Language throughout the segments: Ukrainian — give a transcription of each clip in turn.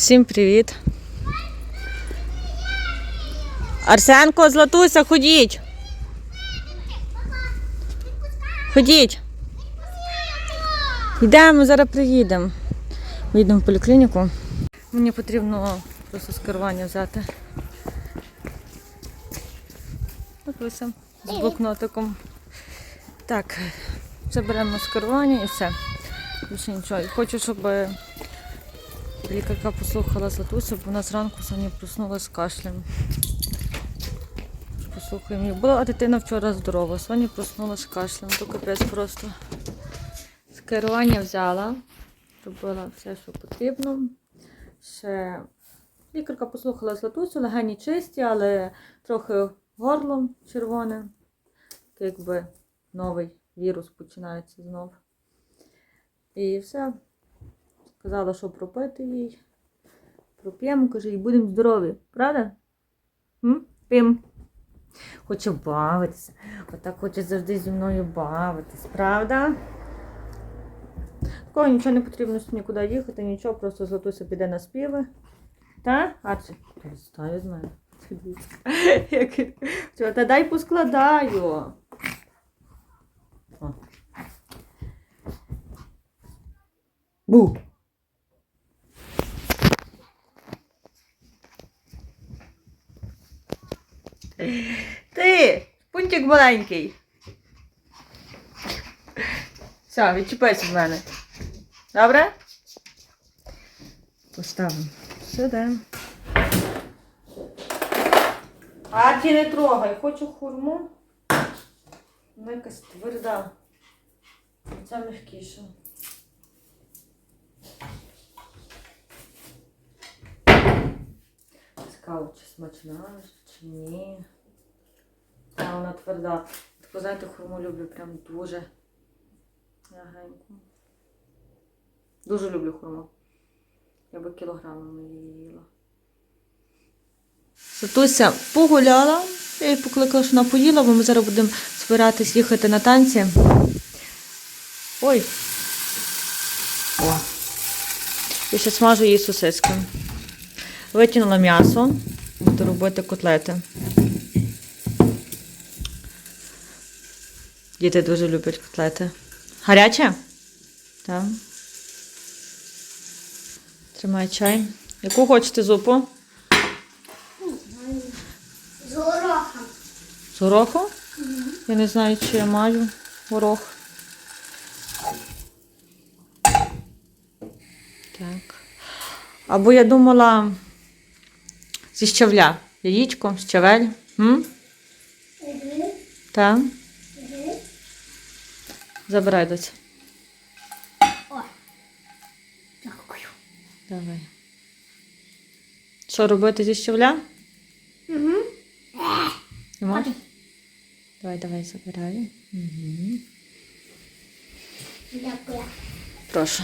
Усім привіт. Арсенко, Златуся, ходіть. Ходіть. Йдемо, зараз приїдемо. Ми в поліклініку. Мені потрібно просто скерування взяти. Златуся з блокнотиком. Так, заберемо скерування і все. Більше нічого. Хочу, щоб лікарка послухала Златусю, бо вона зранку сьогодні проснулася з кашлем. Послухаємо її. Була дитина вчора здорова, сьогодні проснулася з кашлем. То капець просто. Скерування взяла, робила все, що потрібно. Ще лікарка послухала Златусю, легені чисті, але трохи горло червоне. Якби новий вірус починається знов. І все. Сказала, що пропити їй. Проп'ємо, каже, і будемо здорові. Правда? М? Пим. Хоче бавитися. Отак хоче завжди зі мною бавитись, правда? Такого нічого не потрібно нікуди їхати, нічого, просто Златуся піде на співи. Та? Арчі, перестань від мене. Та дай поскладаю. Бу. Ти, пунтик маленький. Все, відчіпайся в мене. Добре? Поставимо сюди. А ти не трогай, хочу хурму. Вона якась тверда. Ця м'якіша. Цікаво, чи смачна, чи ні. А вона тверда. Таку, знаєте, хурму люблю прям дуже м'ягеньку. Дуже люблю хурму. Я би кілограмами її їла. Сатуся погуляла. Я її покликала, що вона поїла, бо ми зараз будемо збиратись їхати на танці. Ой. О. Я ще смажу її сосиски. Витягнула м'ясо, буду робити котлети. Діти дуже люблять котлети. Гаряче? Так. Тримай чай. Яку хочете зупу? З горохом. З гороху? Я не знаю, чи я маю горох. Так. Або я думала зі щавля. Яєчко, щавель. М? Так. Забирай доця. Ой. Дякую. Давай. Що робити зі щавля? Угу. Не можеш? Давай, давай, забирай. Угу. Дякую. Прошу.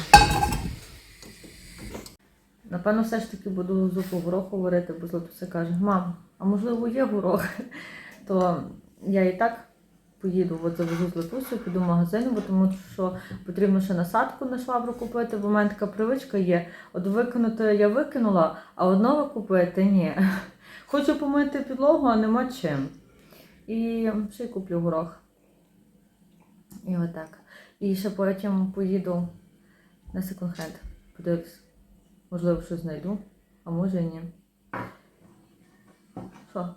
Напевно, все ж таки буду зупу гороху варити, бо Златуся каже, мам, а можливо є горох? То я і так поїду, от завезу Златусю, піду в магазин, бо тому що потрібно ще насадку на швабру купити, бо в мене така привичка є. От викинути я викинула, а одного купити ні. Хочу помити підлогу, а нема чим. І ще й куплю горох. І отак. І ще потім поїду на секонд-хенд. Подивлюсь. Можливо, щось знайду, а може і ні. Що?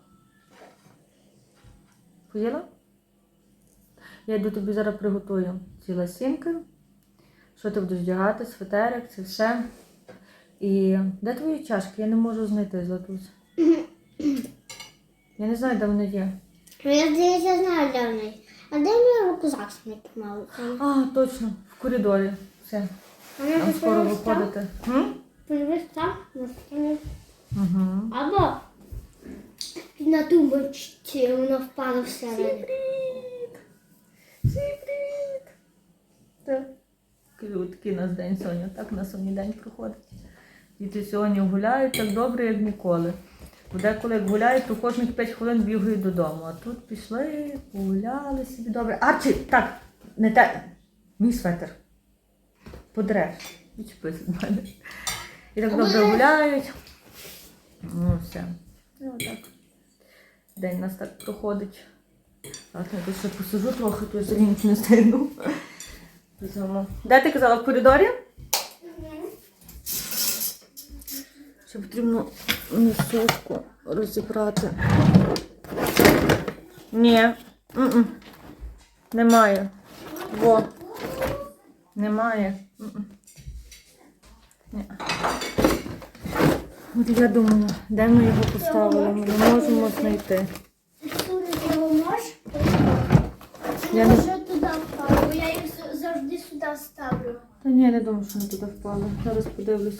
Поїла? Я йду тобі зараз приготую ці ласінки. Що ти будеш вдягати, светерик, це все. І де твої чашки? Я не можу знайти Златусь. Я не знаю, де вони є. Ну, я здається, знаю, де вони. А де мій рюкзак мав? А, точно, в коридорі. Все. Там скоро виходити. Подивись там, на стороні. Угу. Або на тумбочці воно впало всередину. Привіт! Всім привіт! Так. Такий у нас день сьогодні. Так у нас сьогодні день проходить. Діти сьогодні гуляють так добре, як ніколи. Деколи як гуляють, то кожних 5 хвилин бігають додому. А тут пішли, погуляли собі добре. Арчі, так, не те. Мій светер. Подреш. Відчепись від мене. І так добре гуляють. Ну, все. І отак. День у нас так проходить. Так, я тут ще посижу трохи, то я лінь не стигну. Де ти казала в коридорі? Ще потрібно місочку розібрати. Ні. м-м. Немає. Во. Немає. М-м. Ні. От я думала, де ми його поставили? Ми не можемо знайти. Я не- Що туди впало, бо я їх завжди сюди ставлю. Та ні, я не думаю, що вони туди впали. Зараз подивлюсь.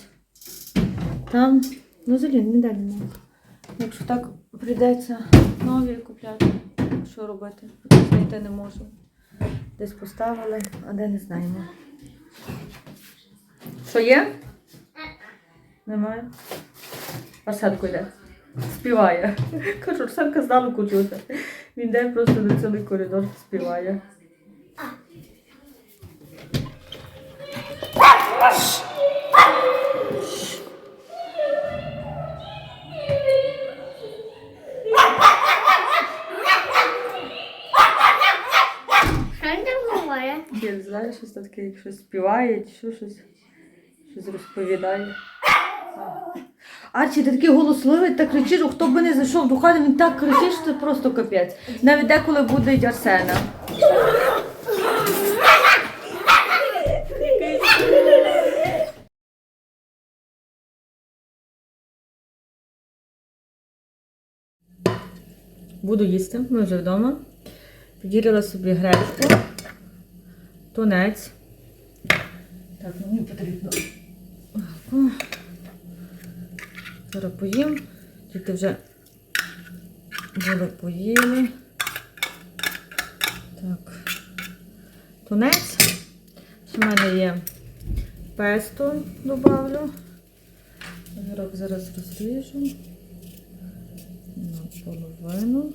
Там, ну взагалі ніде немає. Якщо так прийдеться нові купляти, що робити? Знайти не можу. Десь поставили, а де не знаємо. Що є? Немає. Арсенко йде. Співає. Кажу, Арсенка здалеку чути. Він йде просто на цілий коридор співає. Я не знаю, щось таке, як щось співає, чи що щось, щось розповідає. Арчі, ти такий голосливий, так кричиш, хто б не зайшов до хати, він так кричить, що це просто капець. Навіть деколи буде Арсена. Буду їсти, ми вже вдома. Підірила собі гречку, тунець. Так, мені потрібно. Зараз поїм. Тільки вже були поїли. Так. Тунець. В мене є песто добавлю. Огірок зараз розріжу. На половину.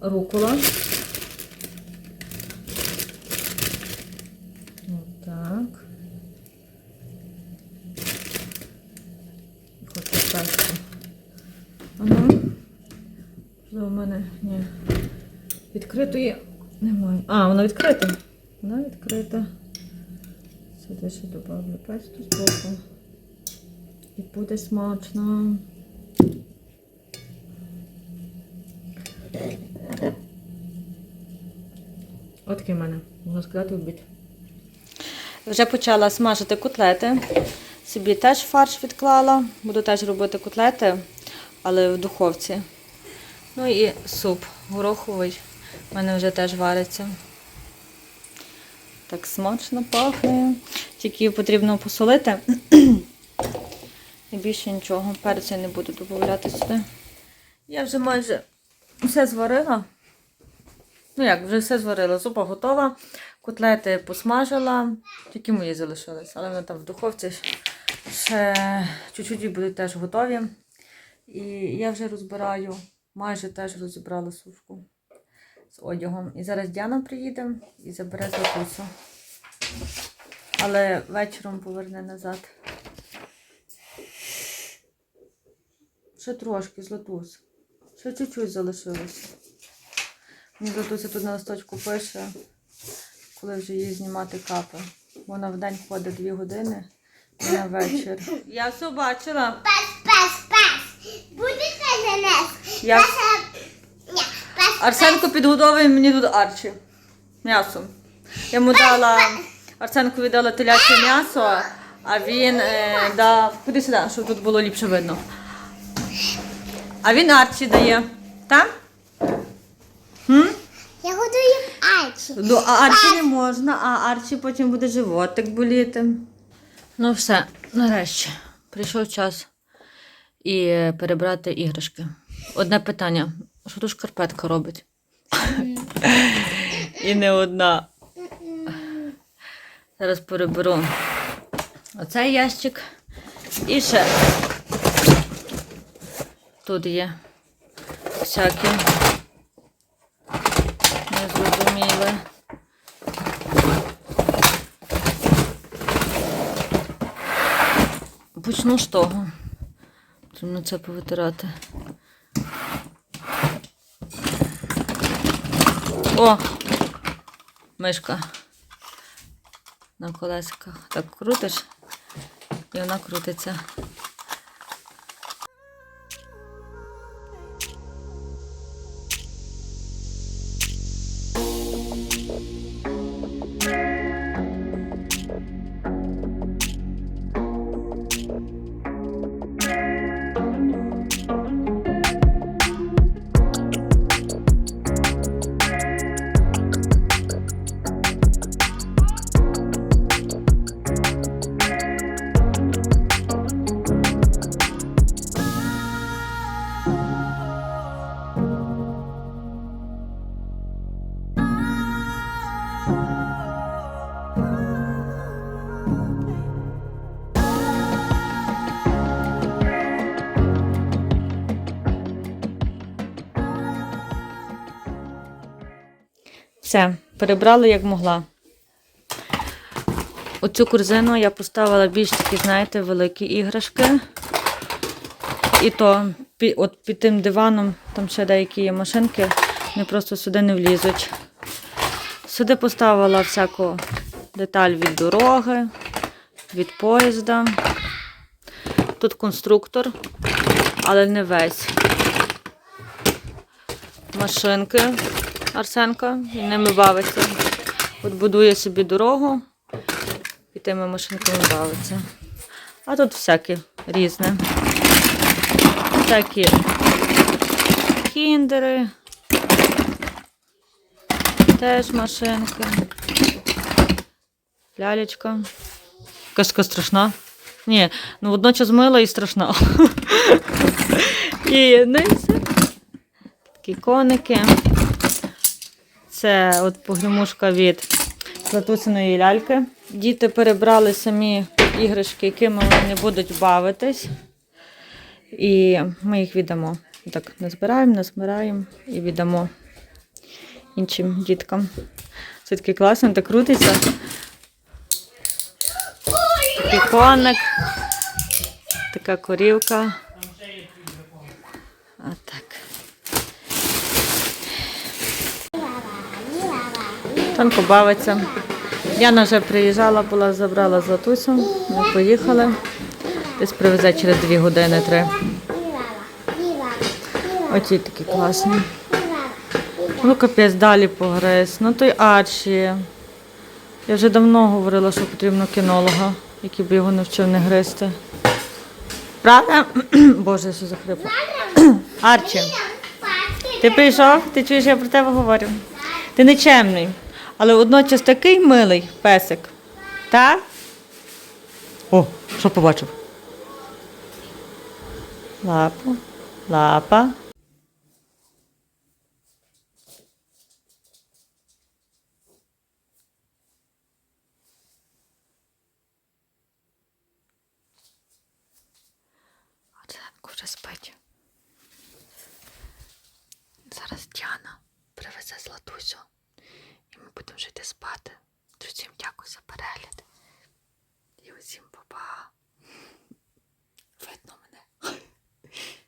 Рукола. Отак. І Хочу песто. Ага. Що у мене ні. Відкритої немає. А, вона відкрита. Вона відкрита. Сюди ще добавлю песту з боку. І буде смачно. От такий в мене, можна сказати, обід. Вже почала смажити котлети. Собі теж фарш відклала. Буду теж робити котлети, але в духовці. Ну і суп гороховий. У мене вже теж вариться. Так смачно пахне. Тільки потрібно посолити. І більше нічого. Перець я не буду додавати сюди. Я вже майже все зварила. Ну як, вже все зварила. Зупа готова. Котлети посмажила. Тільки мої залишились. Але вони там в духовці ще чуть-чуть будуть теж готові. І я вже розбираю, майже теж розібрала сушку з одягом. І зараз Діана приїде і забере Златусю. Але вечором поверне назад. Ще трошки, Златус. Ще чуть-чуть залишилось. Мені Златуся тут на листочку пише, коли вже її знімати капи. Вона в день ходить 2 години, і на вечір. Я все бачила. Пес, пес, пес. Будете за нас? Я... Арсенко підгодовує мені тут арчі. М'ясо. Я йому дала, Арсенкові дала теляче м'ясо, а він е, дав. Куди сюди, щоб тут було ліпше видно. А він арчі дає. Так? Хм? Я годую Айчі. Ну, а арчі не можна, а арчі потім буде животик боліти. Ну все, нарешті. Прийшов час і перебрати іграшки. Одне питання: що тут шкарпетка робить? І не одна. Зараз переберу оцей ящик. І ще тут є всякі незрозуміле. почну з того. Потрібно це повитирати. О! Мишка. На колесиках. Так крутиш, і вона крутиться. Все, перебрала як могла. Оцю корзину я поставила більш такі, знаєте, великі іграшки. І то пі- от під тим диваном, там ще деякі є машинки, вони просто сюди не влізуть. Сюди поставила всяку деталь від дороги, від поїзда. Тут конструктор, але не весь. Машинки Арсенка, він ними бавиться. От будує собі дорогу і тими машинками бавиться. А тут всяке різне. Всякі кіндери. Теж машинки. Лялечка. Казка страшна. Ні, ну водночас мила і страшна. І ну і все. Такі коники. Це от погремушка від Златусиної ляльки. Діти перебрали самі іграшки, якими вони не будуть бавитись. І ми їх віддамо. Так, назбираємо, назбираємо і віддамо іншим діткам. Це таке класно, так крутиться. Такий коник, така корівка. Отак. Тонко бавиться. Яна вже приїжджала, була, забрала Златусю. Ми поїхали. Десь привезе через дві години три. Оці такі класні. Ну, капець, далі погриз. Ну той Арчі. Я вже давно говорила, що потрібно кінолога, який би його навчив не гризти. Правда? Боже, що захрипла. Арчі, ти прийшов? Ти чуєш, я про тебе говорю. Ти нечемний, але водночас такий милий песик. Так? О, що побачив? Лапу, лапа. Арсенко вже спить. Зараз Діана привезе Златусю, і ми будемо жити спати. Друзі, дякую за перегляд. І усім па-па. Видно мене.